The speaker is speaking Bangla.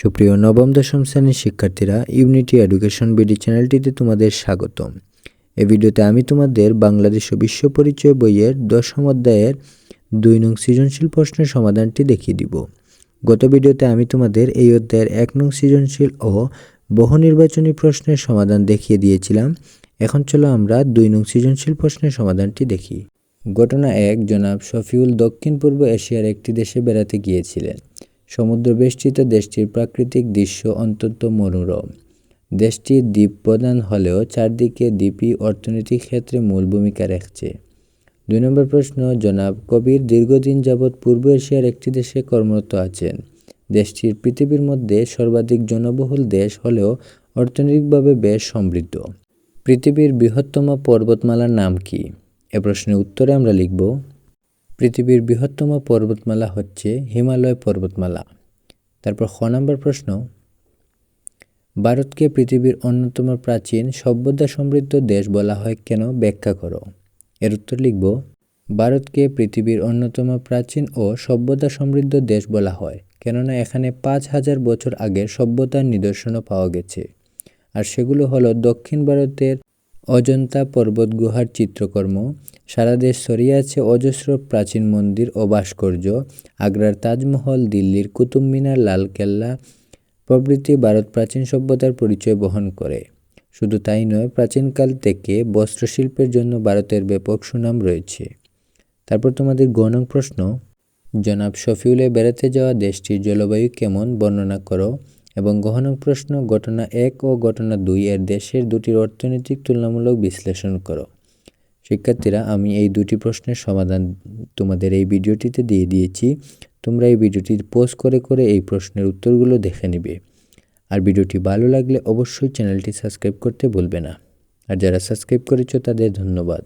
সুপ্রিয় নবম, দশম শ্রেণির শিক্ষার্থীরা ইউনিটি এডুকেশন বিডি চ্যানেলটিতে তোমাদের স্বাগতম। এই ভিডিওতে আমি তোমাদের বাংলাদেশ ও বিশ্ব পরিচয় বইয়ের দশম অধ্যায়ের দুই নং সৃজনশীল প্রশ্নের সমাধানটি দেখিয়ে দিব। গত ভিডিওতে আমি তোমাদের এই অধ্যায়ের এক নং সৃজনশীল ও বহু নির্বাচনী প্রশ্নের সমাধান দেখিয়ে দিয়েছিলাম। এখন চলো আমরা দুই নং সৃজনশীল প্রশ্নের সমাধানটি দেখি। ঘটনা এক, জনাব শফিউল দক্ষিণ পূর্ব এশিয়ার একটি দেশে বেড়াতে গিয়েছিলেন। সমুদ্র বেষ্টিত দেশটির প্রাকৃতিক দৃশ্য অত্যন্ত মনোরম। দেশটি দ্বীপ প্রধান হলেও চারদিকে দ্বীপই অর্থনৈতিক ক্ষেত্রে মূল ভূমিকা রাখছে। দুই নম্বর প্রশ্ন, জনাব কবির দীর্ঘদিন যাবৎ পূর্ব এশিয়ার একটি দেশে কর্মরত আছেন। দেশটির পৃথিবীর মধ্যে সর্বাধিক জনবহুল দেশ হলেও অর্থনৈতিকভাবে বেশ সমৃদ্ধ। পৃথিবীর বৃহত্তম পর্বতমালার নাম কি? এ প্রশ্নের উত্তরে আমরা লিখব পৃথিবীর বৃহত্তম পর্বতমালা হচ্ছে হিমালয় পর্বতমালা। তারপর খ নম্বর প্রশ্ন, ভারতকে পৃথিবীর অন্যতম প্রাচীন সভ্যতা সমৃদ্ধ দেশ বলা হয় কেন ব্যাখ্যা করো। এর উত্তর লিখব, ভারতকে পৃথিবীর অন্যতম প্রাচীন ও সভ্যতা সমৃদ্ধ দেশ বলা হয়, কেননা এখানে পাঁচ হাজার বছর আগের সভ্যতার নিদর্শনও পাওয়া গেছে। আর সেগুলো হলো দক্ষিণ ভারতের অজন্তা পর্বত গুহার চিত্রকর্ম। সারা দেশ ছড়িয়ে আছে অজস্র প্রাচীন মন্দির ও ভাস্কর্য। আগ্রার তাজমহল, দিল্লির কুতুব মিনার, লালকেল্লা প্রভৃতি ভারত প্রাচীন সভ্যতার পরিচয় বহন করে। শুধু তাই নয়, প্রাচীনকাল থেকে বস্ত্রশিল্পের জন্য ভারতের ব্যাপক সুনাম রয়েছে। তারপর তোমাদের গণং প্রশ্ন। জনাব শফিউলে বেড়াতে যাওয়া দেশটির জলবায়ু কেমন? বর্ণনা করো। এবং গহনং প্রশ্ন, ঘটনা এক ও ঘটনা দুই এর দেশের দুটির অর্থনৈতিক তুলনামূলক বিশ্লেষণ করো। শিক্ষার্থীরা, আমি এই দুটি প্রশ্নের সমাধান তোমাদের এই ভিডিওটিতে দিয়ে দিয়েছি। তোমরা এই ভিডিওটি পোস্ট করে করে এই প্রশ্নের উত্তরগুলো দেখে নিবে। আর ভিডিওটি ভালো লাগলে অবশ্যই চ্যানেলটি সাবস্ক্রাইব করতে ভুলবে না। আর যারা সাবস্ক্রাইব করেছ তাদের ধন্যবাদ।